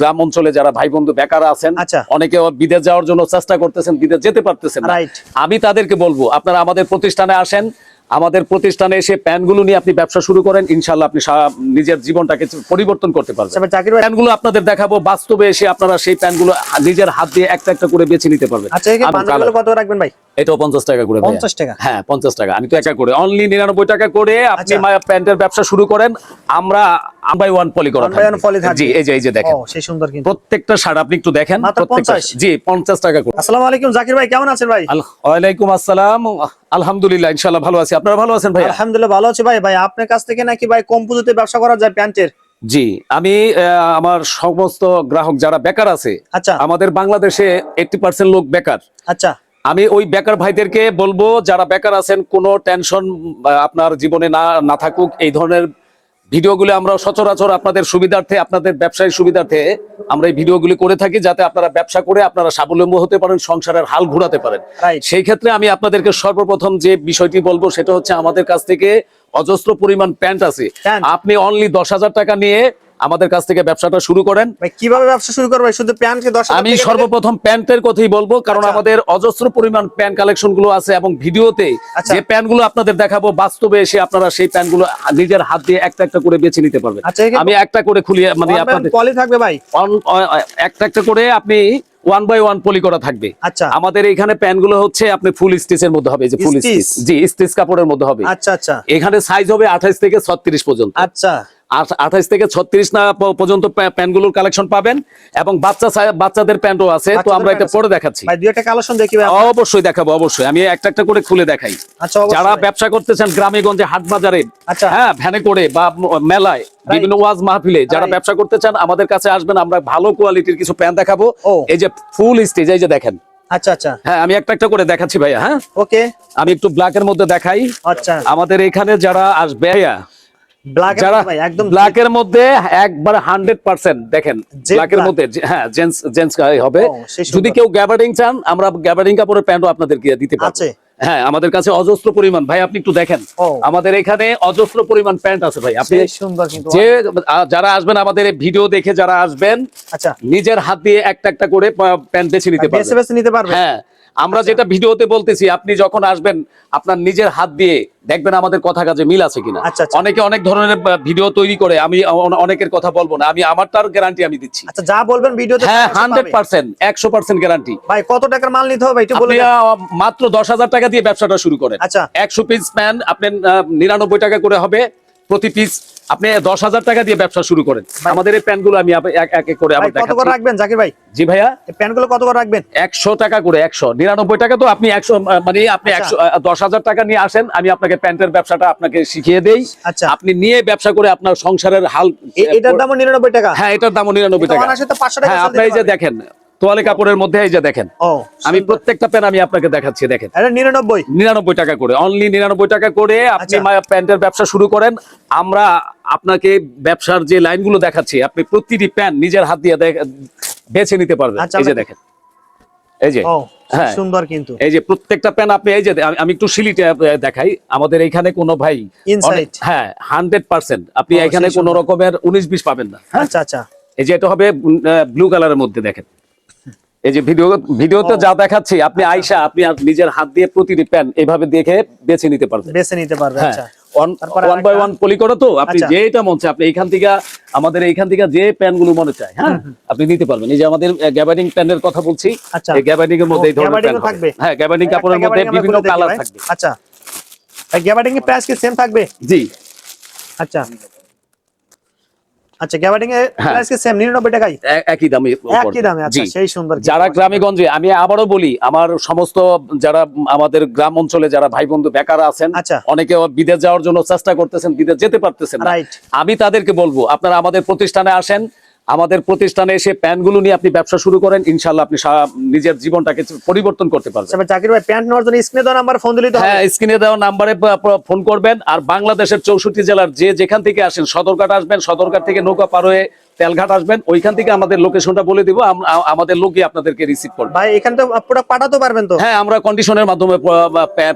গ্রাম অঞ্চলে যারা ভাই বন্ধু বেকার আছেন আচ্ছা। অনেকে বিদেশ যাওয়ার জন্য চেষ্টা করতেছেন বিদেশ যেতে পারতেছেন আমি তাদেরকে বলব আপনারা আমাদের প্রতিষ্ঠানে আসেন আমাদের প্রতিষ্ঠানে এসে প্যানগুলো নিয়ে আপনি ব্যবসা শুরু করেন ইনশাল্লাহ আপনি নিজের জীবনটাকে পরিবর্তন করতে পারবেন। আচ্ছা প্যানগুলো আপনাদের দেখাবো বাস্তবে এসে আপনারা সেই প্যানগুলো নিজের হাত দিয়ে একটা একটা করে বেছে নিতে পারবেন। আচ্ছা কত রাখবেন ভাই? এটাও পঞ্চাশ টাকা করে। 50 টাকা? হ্যাঁ পঞ্চাশ টাকা। আমি তো একা করে অনলি নিরানব্বই টাকা করে আপনি আচ্ছা। প্যান্টের ব্যবসা শুরু করেন আমরা বাই ওয়ান পলি করা One by one poly থাকবে। জি এই যে এই যে দেখেন। সেই সুন্দর কিন্তু। প্রত্যেকটা শার্ট আপনি একটু দেখেন মাত্র প্রত্যেকটা 50? জি পঞ্চাশ টাকা করে। আসসালামু আলাইকুম জাকির ভাই কেমন আছেন ভাই? ওয়ালাইকুম আসসালাম। আলহামদুলিল্লাহ ভালো আছি। আপনারা ভালো আছেন ভাই আলহামদুলিল্লাহ ভালো আছি ভাই। ভাই আপনার কাছ থেকে নাকি ভাই কম পুঁজিতে ব্যবসা করা যায় প্যান্টের? জি আমি আমার সমস্ত গ্রাহক যারা বেকার আছে আচ্ছা। আমাদের বাংলাদেশে এইটটি পার্সেন্ট লোক বেকার। আচ্ছা। আমি ওই বেকার ভাইদেরকে বলব যারা বেকার আছেন কোনো টেনশন আপনার জীবনে না না থাকুক। এই ধরনের ভিডিওগুলো আমরা সচরাচর আপনাদের সুবিধার্থে আপনাদের ব্যবসায়ী সুবিধার্থে আমরা এই ভিডিওগুলি করে থাকি যাতে আপনারা ব্যবসা করে আপনারা স্বাবলম্বী হতে পারেন সংসারের হাল ঘোরাতে পারেন। সেই ক্ষেত্রে আমি আপনাদেরকে সর্বপ্রথম যে বিষয়টি বলব সেটা হচ্ছে আমাদের কাছ থেকে অজস্র পরিমাণ প্যান্ট আছে? আপনি অনলি দশ হাজার টাকা নিয়ে আমাদের কাছ থেকে ব্যবসাটা শুরু করেন। কীভাবে ব্যবসা শুরু করবে? শুধু প্যান্ট দশ আমি সর্বপ্রথম প্যান্টের কথাই বলব কারণ আচ্ছা। আমাদের অজস্র পরিমাণ প্যান্ট কালেকশনগুলো আছে এবং ভিডিওতে আচ্ছা। যে প্যান্টগুলো আপনাদের দেখাবো বাস্তবে এসে আপনারা সেই প্যান্টগুলো নিজের হাত দিয়ে একটা একটা করে বেছে নিতে পারবেন। আচ্ছা, আমি একটা করে খুলিয়ে মানে আপনাদের পলি থাকবে ভাই? একটা একটা করে আপনি ওয়ান বাই ওয়ান পলি করা থাকবে। আচ্ছা। আমাদের এখানে প্যান্টগুলো হচ্ছে আপনি ফুল স্টিচ এর মধ্যে হবে যে ফুল স্টিচ জি স্টিচ কাপড়ের মধ্যে হবে। আচ্ছা আচ্ছা। এখানে সাইজ হবে আঠাইশ থেকে ছত্রিশ পর্যন্ত। আচ্ছা। আঠাইশ থেকে ছত্রিশ না পর্যন্ত প্যান্টগুলোর কালেকশন পাবেন এবং বাচ্চা বাচ্চাদের প্যান্টও আছে। তো আমরা এটা পরে দেখাচ্ছি। অবশ্যই দেখাবো অবশ্যই। আমি একটা একটা করে খুলে দেখাই। আচ্ছা যারা ব্যবসা করতেছেন গ্রামে গঞ্জে হাট বাজারে আচ্ছা। হ্যাঁ ভ্যানে করে বা মেলায় বিভিন্ন ওয়াজ মাহফিলে যারা ব্যবসা করতে চান আমাদের কাছে আসবেন আমরা ভালো কোয়ালিটির কিছু প্যান্ট দেখাবো। এই যে ফুল স্টেজ এই যে দেখেন। আচ্ছা আচ্ছা। হ্যাঁ আমি একটা একটা করে দেখাচ্ছি ভাইয়া হ্যাঁ? ওকে। আমি একটু ব্ল্যাকের মধ্যে দেখাই। আচ্ছা। আমাদের এখানে যারা আসবে ব্ল্যাকের মধ্যে একবার হান্ড্রেড পার্সেন্ট দেখেন ব্ল্যাকের মধ্যে হ্যাঁ জেন্টস জেন্টস হবে। যদি কেউ গ্যাবার্ডিং চান আমরা গ্যাবার্ডিং কাপড়ের প্যান্টও আপনাদেরকে দিতে পারব। হ্যাঁ আমাদের কাছে অজস্র পরিমাণ। ভাই আপনি একটু দেখেন। আমাদের এখানে অজস্র পরিমাণ প্যান্ট আছে ভাই। আপনি যে যারা আসবেন আমাদের ভিডিও দেখে যারা আসবেন আচ্ছা। নিজের হাত দিয়ে একটা একটা করে প্যান্ট বেছে নিতে পারবেন। নিতে পারবে হ্যাঁ আমরা যেটা ভিডিওতে বলতেছি আপনি যখন আসবেন আপনার নিজের হাত দিয়ে দেখবেন আমাদের কথা কাজে মিল আছে কিনা আচ্ছা, আচ্ছা। অনেকে অনেক ধরনের ভিডিও তৈরি করে আমি অনেকের কথা বলব না আমি আমার তার গ্যারান্টি আমি দিচ্ছি আচ্ছা যা বলবেন ভিডিওতে হ্যাঁ তাই আসে হান্ড্রেড পাবে। পার্সেন্ট একশো পার্সেন্ট গ্যারান্টি ভাই কত টাকার মাল নিতে হবে একটু বলে মাত্র দশ হাজার টাকা দিয়ে ব্যবসাটা শুরু করেন আচ্ছা। একশো পিস প্যান আপনার নিরানব্বই টাকা করে হবে প্রতি পিস আপনি দশ হাজার টাকা দিয়ে ব্যবসা শুরু করেন। আমাদের এই প্যান্টগুলো আমি এক এক করে আবার কত করে রাখবেন জাকির ভাই? জি ভাইয়া। প্যান্টগুলো কত করে রাখবেন? একশো টাকা করে একশো। নিরানব্বই টাকা তো আপনি একশো মানে আপনি আচ্ছা। একশো দশ হাজার টাকা নিয়ে আসেন আমি আপনাকে প্যান্টের ব্যবসাটা আপনাকে শিখিয়ে দেই। আচ্ছা। আপনি নিয়ে ব্যবসা করে আপনার সংসারের হাল এটার দামও নিরানব্বই টাকা? হ্যাঁ এটার দামও নিরানব্বই টাকা। অনায়াসে তো 500 টাকা হ্যাঁ আপনি এই যে দেখেন তোয়ালে কাপড়ের মধ্যে এই যে দেখেন। আমি প্রত্যেকটা প্যান আমি আপনাকে দেখাচ্ছি দেখেন। নিরানব্বই। নিরানব্বই টাকা করে অনলি নিরানব্বই টাকা করে আপনি আচ্ছা। প্যান্টের ব্যবসা শুরু করেন। আমরা আপনাকে ব্যবসার যে লাইনগুলো দেখাচ্ছি আপনি প্রতিটি প্যান্ট নিজের হাত দিয়ে বেছে নিতে পারবেন। আচ্ছা, এই যে দেখেন। এই যে হ্যাঁ। সুন্দর কিন্তু। এই যে প্রত্যেকটা প্যান আপনি এই যে আমি- একটু সিলিটে দেখাই। আমাদের এইখানে কোনো ভাই হ্যাঁ হান্ড্রেড পার্সেন্ট আপনি এখানে কোনো। রকমের উনিশ বিশ পাবেন না হ্যাঁ? আচ্ছা আচ্ছা। এই যে এটা হবে ব্লু কালারের মধ্যে দেখেন। এই যে ভিডিও ভিডিওতে যা দেখাচ্ছি আপনি আচ্ছা। আইসা আপনি নিজের হাত দিয়ে প্রতিটি প্যান এভাবে দেখে বেছে নিতে পারবেন। বেছে নিতে পারবে হ্যাঁ। আচ্ছা। ওয়ান বাই ওয়ান পলি করো তো আপনি আচ্ছা। যেটা মন চায় আপনি এইখান থেকে আমাদের এইখান থেকে যে প্যানগুলো মনে চায় হ্যাঁ? আপনি নিতে পারবেন। এই যে আমাদের গ্যাবার্ডিং প্যানের কথা বলছি আচ্ছা। এই গ্যাবার্ডিং এর মধ্যে এই ধরনের প্যান থাকবে? হ্যাঁ। গ্যাবার্ডিং একটা কাপড়ের মধ্যে বিভিন্ন কালার থাকবে। আচ্ছা। গ্যাবার্ডিং এর প্রাইস কি সেম থাকবে? জি। আচ্ছা। আচ্ছা গ্যাবার্ডিং এর আজকে সেম 99 টাকাই? একই দামে একই দামে আচ্ছা সেই সুন্দর যারা গ্রামে গঞ্জে আমি আবারও বলি আমার সমস্ত যারা আমাদের গ্রাম অঞ্চলে যারা ভাই বন্ধু বেকার আছেন আচ্ছা। অনেকে বিদেশ যাওয়ার জন্য চেষ্টা করতেছেন বিদেশ যেতে পারতেছেন না। আমি তাদেরকে বলব আপনারা আমাদের প্রতিষ্ঠানে আসেন আমাদের প্রতিষ্ঠানে এসে প্যানগুলো নিয়ে আপনি ব্যবসা শুরু করেন ইনশাল্লাহ আপনি নিজের জীবনটাকে পরিবর্তন করতে পারবেন। আচ্ছা ভাই জাকির ভাই প্যান্ট নেওয়ার জন্য স্ক্রিনে দেওয়া নাম্বার ফোন হবে হ্যাঁ স্ক্রিনে দেওয়া নাম্বারে ফোন করবেন। আর বাংলাদেশের চৌষট্টি জেলার যে যেখান থেকে আসেন সদরঘাট আসবেন সদরঘাট থেকে নৌকা পার হয়ে তেলঘাট আসবেন ওইখান থেকে আমাদের লোকেশনটা বলে দিব। আমাদের লোকই আপনাদেরকে রিসিভ করবে। ভাই এখান তো প্রোডাক্ট পাঠাতে পারবেন তো? হ্যাঁ আমরা কন্ডিশনের মাধ্যমে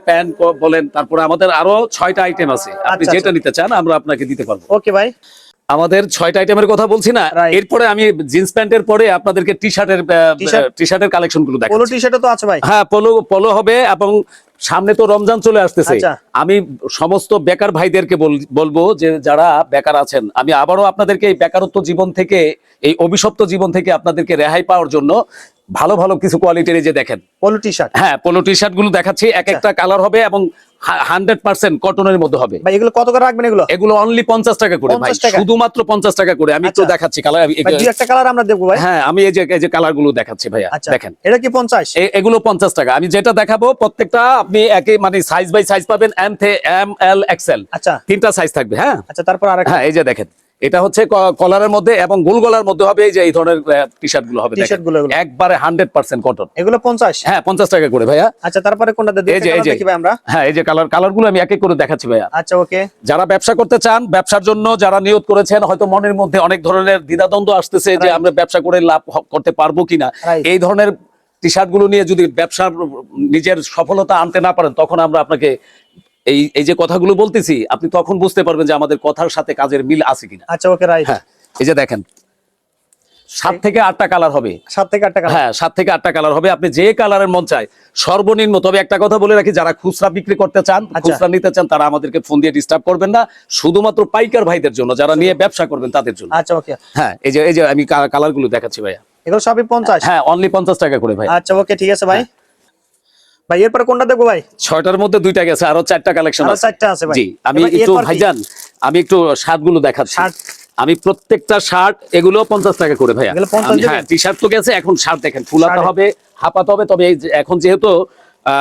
প্যান বলেন তারপরে আমাদের আরও ছয়টা আইটেম আছে। আপনি আচ্ছা, যেটা আচ্ছা। নিতে চান আমরা আপনাকে দিতে পারব। ওকে ভাই আমাদের ছয়টা আইটেমের কথা বলছি না এরপরে আমি জিন্স প্যান্টের পরে আপনাদেরকে টি শার্টের? টি শার্টের কালেকশনগুলো পোলো টি শার্ট তো আছে ভাই হ্যাঁ পলো পলো হবে এবং সামনে তো রমজান চলে আসতেছে আচ্ছা। আমি সমস্ত বেকার ভাইদেরকে বল- বলব যে যারা বেকার আছেন আমি আবারও আপনাদেরকে এই বেকারত্ব জীবন থেকে এই অভিশপ্ত জীবন থেকে আপনাদেরকে রেহাই পাওয়ার জন্য ভালো ভালো কিছু কোয়ালিটির যে দেখেন। পোলো টি শার্ট হ্যাঁ পোলো টি শার্টগুলো দেখাচ্ছি এক আচ্ছা। একটা কালার হবে এবং হান্ড্রেড পার্সেন্ট কটনের মধ্যে হবে। ভাই এগুলো কত করে রাখবেন এগুলো? এগুলো অনলি পঞ্চাশ টাকা করে ভাই। শুধুমাত্র পঞ্চাশ টাকা করে। আমি একটু আচ্ছা। দেখাচ্ছি কালার একটা কালার আমরা দেখব ভাই। হ্যাঁ আমি এই যে এই যে কালারগুলো দেখাচ্ছি ভাইয়া আচ্ছা। দেখেন। এটা কি পঞ্চাশ? এগুলো পঞ্চাশ টাকা। আমি যেটা দেখাবো প্রত্যেকটা আপনি একই মানে সাইজ বাই সাইজ পাবেন এম থে এম এল এক্সেল আচ্ছা। তিনটা সাইজ থাকবে হ্যাঁ? আচ্ছা তারপর আর হ্যাঁ এই যে দেখেন। এটা হচ্ছে কলারের মধ্যে এবং গোল গলার মধ্যে হবে এই যে এই ধরনের টি শার্টগুলো হবে একবারে হান্ড্রেড পার্সেন্ট কটন এগুলো পঞ্চাশ? হ্যাঁ পঞ্চাশ টাকা করে ভাইয়া। আচ্ছা তারপরে কোনটা এই যে এই যে। দেখি আমরা? হ্যাঁ এই যে কালার কালারগুলো আমি এক এক করে দেখাচ্ছি ভাইয়া। আচ্ছা ওকে। যারা ব্যবসা করতে চান ব্যবসার জন্য যারা নিয়োগ করেছেন হয়তো মনের মধ্যে অনেক ধরনের দ্বিধাদ্বন্দ্ব আসতেছে যে আমরা ব্যবসা করে লাভ করতে পারব কিনা। এই ধরনের টি শার্টগুলো নিয়ে যদি ব্যবসার নিজের সফলতা আনতে না পারেন তখন আমরা আপনাকে এই এই যে কথাগুলো বলতেছি আপনি তখন বুঝতে পারবেন যে আমাদের কথার সাথে কাজের মিল আছে কিনা। আচ্ছা ওকে রাইট হ্যাঁ এই যে দেখেন সাত থেকে আটটা কালার হবে। সাত থেকে আটটা হ্যাঁ সাত থেকে আটটা কালার হবে। আপনি যে কালারের মন চায় সর্বনিম্ন তবে একটা কথা বলে রাখি যারা খুচরা বিক্রি করতে চান আচ্ছা। খুচরা নিতে চান তারা আমাদেরকে ফোন দিয়ে ডিস্টার্ব করবেন না। শুধুমাত্র পাইকার ভাইদের জন্য যারা নিয়ে ব্যবসা করবেন তাদের জন্য। আচ্ছা ওকে হ্যাঁ এই যে এই যে আমি কালারগুলো দেখাচ্ছি ভাইয়া। এগুলো সবই পঞ্চাশ? হ্যাঁ অনলি পঞ্চাশ টাকা করে ভাই। আচ্ছা ওকে ঠিক আছে ভাই। ভাই এরপরে কোনটা দেখব ভাই? ছয়টার মধ্যে দুইটা গেছে আরও চারটা কালেকশন আছে। চারটা আছে ভাই। জি আমি একটু ভাইজান আমি একটু শার্টগুলো দেখাচ্ছি। শার্ট। আমি প্রত্যেকটা শার্ট এগুলো পঞ্চাশ টাকা করে ভাইয়া। এগুলো 50 আমি- হ্যাঁ টি শার্ট তো গেছে এখন শার্ট দেখেন ফুলাতে হবে হাপাতে হবে তবে এখন যেহেতু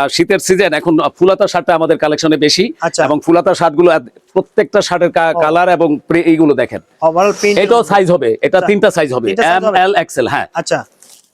শীতের সিজন এখন ফুলাতা শার্টটা আমাদের কালেকশনে বেশি। আচ্ছা। এবং ফুলাতা শার্টগুলো প্রত্যেকটা শার্টের কালার এবং এইগুলো দেখেন। এটাও সাইজ হবে এটা আচ্ছা। তিনটা সাইজ হবে এম এল এক্সেল হ্যাঁ। আচ্ছা।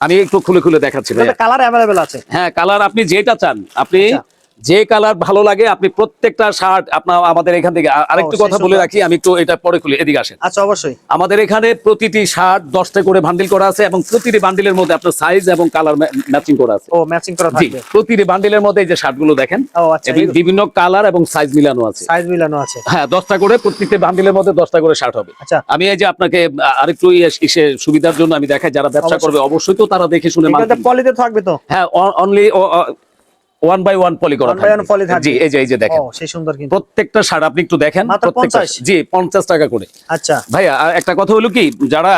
আমি একটু খুলে খুলে দেখাচ্ছি কালার অ্যাভেলেবেল আছে হ্যাঁ কালার আপনি যেটা চান আপনি আচ্ছা। যে কালার ভালো লাগে আপনি প্রত্যেকটা শার্ট আপনার আমাদের এখান থেকে আরেকটু কথা বলে রাখি আমি একটু এটা পরে খুলি এদিকে আসেন। আচ্ছা অবশ্যই। আমাদের এখানে প্রতিটি শার্ট দশটা করে বান্ডিল করা আছে এবং প্রতিটি বান্ডিলের মধ্যে আপনার সাইজ এবং কালার ম্যাচিং করা আছে। ও ম্যাচিং করা থাকবে। প্রতিটি বান্ডিলের মধ্যে এই যে শার্টগুলো দেখেন আচ্ছা বিভিন্ন কালার এবং সাইজ মিলানো আছে। সাইজ মিলানো আছে। হ্যাঁ দশটা করে প্রত্যেকটি বান্ডিলের মধ্যে দশটা করে শার্ট হবে। আচ্ছা। আমি এই যে আপনাকে আরেকটু ইয়ে- সুবিধার জন্য আমি দেখাই যারা ব্যবসা করবে অবশ্যই তো তারা দেখে শুনে পলিতে থাকবে তো। হ্যাঁ only one by one poly করা। জি এই যে এই যে দেখেন। সেই সুন্দর কিন্তু। প্রত্যেকটা শার্ট আপনি একটু দেখেন প্রত্যেকটা জি পঞ্চাশ টাকা করে। আচ্ছা। ভাইয়া একটা কথা হলো কি যারা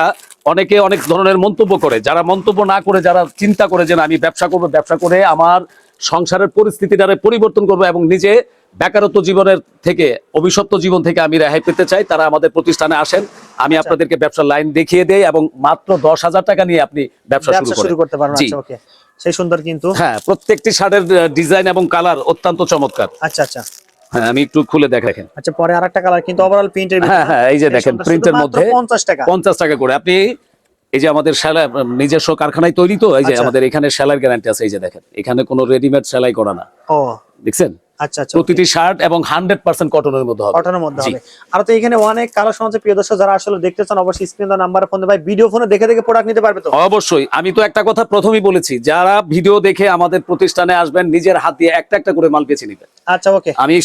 অনেকে অনেক ধরনের মন্তব্য করে যারা মন্তব্য না করে যারা চিন্তা করে যে আমি ব্যবসা করব ব্যবসা করে আমার সংসারের পরিস্থিতিটারে পরিবর্তন করব এবং নিজে বেকারত্ব জীবনের থেকে অভিশপ্ত জীবন থেকে আমি রেহাই পেতে চাই তারা আমাদের প্রতিষ্ঠানে আসেন। আমি আচ্ছা। আপনাদেরকে ব্যবসার লাইন দেখিয়ে দেই এবং মাত্র দশ হাজার টাকা নিয়ে আপনি ব্যবসা শুরু করতে পারবেন। সেই সুন্দর কিন্তু। হ্যাঁ প্রত্যেকটি শার্টের ডিজাইন এবং কালার অত্যন্ত চমৎকার। আচ্ছা আচ্ছা। হ্যাঁ আমি একটু খুলে দেখেন। আচ্ছা পরে আরেকটা কালার কিন্তু ওভারঅল প্রিন্টের হ্যাঁ হ্যাঁ এই যে দেখেন প্রিন্টের মধ্যে পঞ্চাশ টাকা। পঞ্চাশ টাকা করে। আপনি এই যে আমাদের সেলাই নিজস্ব কারখানায় তৈরি তো এই যে আচ্ছা। আমাদের এখানে সেলাইয়ের গ্যারান্টি আছে এই যে দেখেন। এখানে কোনো রেডিমেড সেলাই করা না। ও। দেখছেন? আচ্ছা আচ্ছা প্রতিটি শার্ট এবং হান্ড্রেড পার্সেন্ট কটনের মধ্যে হবে। কটনের মধ্যে হবে। আর তো এখানে অনেক কালার সমাজে প্রিয় দর্শক যারা আসলে দেখতে চান অবশ্যই স্ক্রিন নাম্বার ফোন ভাই ভিডিও ফোনে দেখে দেখে প্রোডাক্ট নিতে পারবে তো? অবশ্যই। আমি তো একটা কথা প্রথমেই বলেছি যারা ভিডিও দেখে আমাদের প্রতিষ্ঠানে আসবেন নিজের হাত দিয়ে একটা একটা করে মাল বেছে নিবেন। আচ্ছা ওকে আমি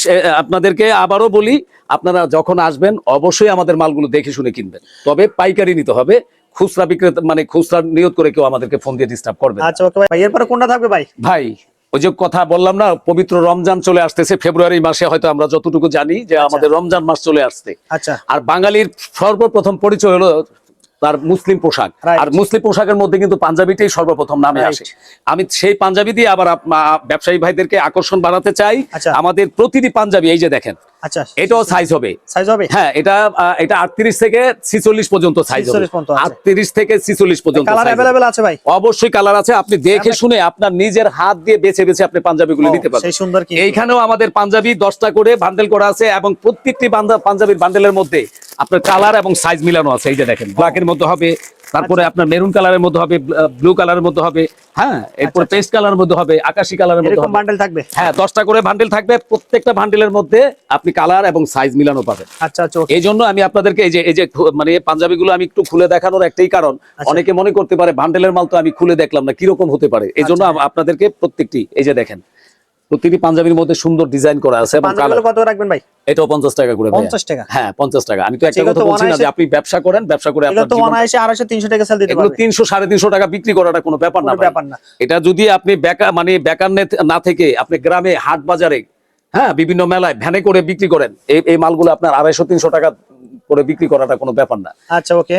আপনাদেরকে আবারও বলি আপনারা যখন আসবেন অবশ্যই আমাদের মালগুলো দেখে শুনে কিনবেন। তবে পাইকারি নিতে হবে। খুচরা বিক্রেতা মানে খুচরা নিয়োগ করে কেউ আমাদেরকে ফোন দিয়ে ডিস্টার্ব করবে আচ্ছা ওকে ভাই এরপরে কোনটা থাকবে ভাই? ভাই ওই যে কথা বললাম না পবিত্র রমজান চলে আসতেছে ফেব্রুয়ারি মাসে হয়তো আমরা যতটুকু জানি যে আমাদের রমজান মাস চলে আসছে আচ্ছা আর বাঙালির সর্বপ্রথম পরিচয় হলো তার মুসলিম পোশাক. আর মুসলিম পোশাকের মধ্যে কিন্তু পাঞ্জাবিটাই সর্বপ্রথম নামে. আসে আমি সেই পাঞ্জাবি দিয়ে আবার ব্যবসায়ী ভাইদেরকে আকর্ষণ বাড়াতে চাই আচ্ছা। আমাদের প্রতিটি পাঞ্জাবি এই যে দেখেন আচ্ছা এটাও সাইজ হবে। সাইজ হবে? হ্যাঁ এটা এটা আটত্রিশ থেকে ছিচল্লিশ পর্যন্ত সাইজ হবে। 46 পর্যন্ত আছে। আটত্রিশ থেকে ছিচল্লিশ পর্যন্ত কালার size আছে ভাই? অবশ্যই কালার আছে। আপনি দেখে শুনে আপনার নিজের হাত দিয়ে বেছে বেছে আপনি পাঞ্জাবিগুলো নিতে পারবেন। সেই সুন্দর কিন্তু। এইখানেও আমাদের পাঞ্জাবি দশটা করে বান্ডেল করা আছে এবং প্রত্যেকটি পাঞ্জাবির বান্ডেলের মধ্যে আপনার কালার এবং সাইজ মিলানো আছে। এই যে দেখেন ব্ল্যাকের মধ্যে হবে তারপরে আচ্ছা। আপনার মেরুন কালারের মধ্যে হবে ব্লু কালারের মধ্যে হবে হ্যাঁ এরপর আচ্ছা। পেস্ট কালারের মধ্যে হবে আকাশি কালারের মধ্যে হবে বান্ডেল থাকবে হ্যাঁ দশটা করে বান্ডেল থাকবে প্রত্যেকটা বান্ডেলের মধ্যে আপনি কালার এবং সাইজ মিলানো পাবেন আচ্ছা আচ্ছা ওকে এই জন্য আমি আপনাদেরকে এই যে এই যে মানে পাঞ্জাবিগুলো আমি একটু খুলে দেখানোর একটাই কারণ আচ্ছা। অনেকে মনে করতে পারে বান্ডেলের মাল তো আমি খুলে দেখলাম না কীরকম হতে পারে এই জন্য আচ্ছা। আপনাদেরকে প্রত্যেকটি এই যে দেখেন প্রতিটি পাঞ্জাবির মধ্যে সুন্দর ডিজাইন করা আছে কত রাখবেন ভাই? এটাও টাকা করে ভাইয়া। পঞ্চাশ টাকা? হ্যাঁ পঞ্চাশ টাকা। আমি তো একটা কথা বলছি না যে আপনি ব্যবসা করেন ব্যবসা করে আপনার তো অনায়াসে আড়াইশো তিনশো টাকা সেল দিতে এগুলো পারবে। তিনশো সাড়ে তিনশো টাকা বিক্রি করাটা কোনো ব্যাপার না ব্যাপার না। এটা যদি আপনি বেকার মানে বেকার নে- না থেকে আপনি গ্রামে হাট বাজারে হ্যাঁ বিভিন্ন মেলায় ভ্যানে করে বিক্রি করেন এই এই মালগুলো আপনার আড়াইশো তিনশো টাকা করে বিক্রি করাটা কোনো ব্যাপার না। আচ্ছা ওকে।